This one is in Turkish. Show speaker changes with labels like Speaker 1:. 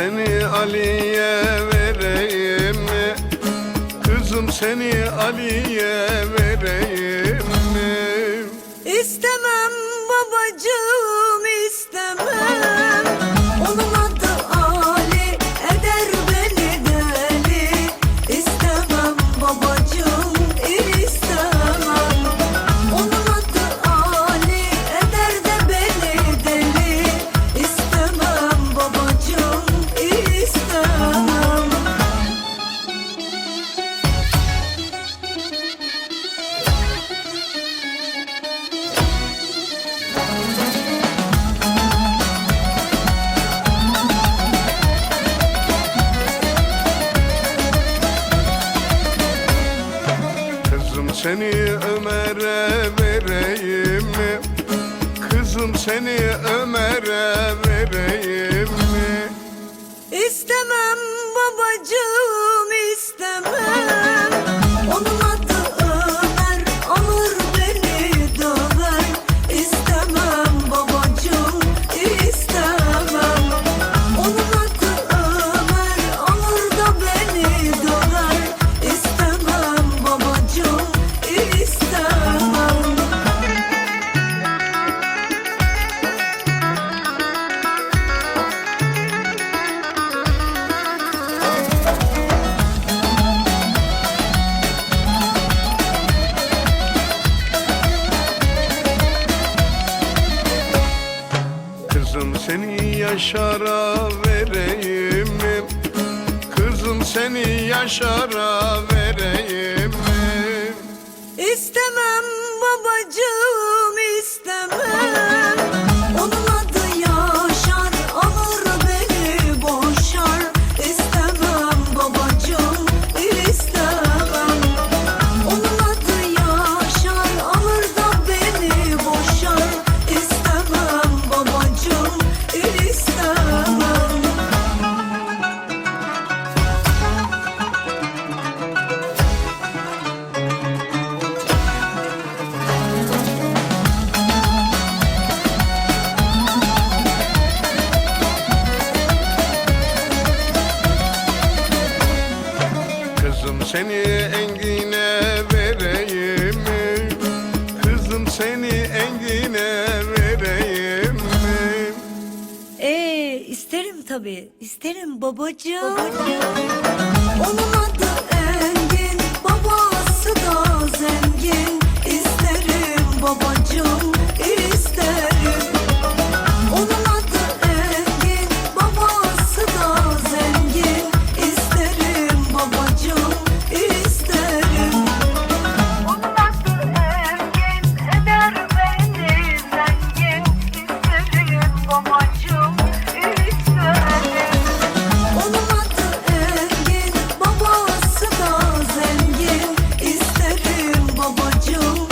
Speaker 1: seni Ali'ye vereyim? Kızım seni Ali'ye vereyim seni Ömer'e vereyim? Kızım seni Ömer'e Kızım seni Yaşar'a vereyim? Kızım seni Yaşar'a vereyim seni Engin'e vereyim mi? Kızım seni Engin'e vereyim mi?
Speaker 2: Ee, isterim tabii. İsterim babacığım. Onun adı you.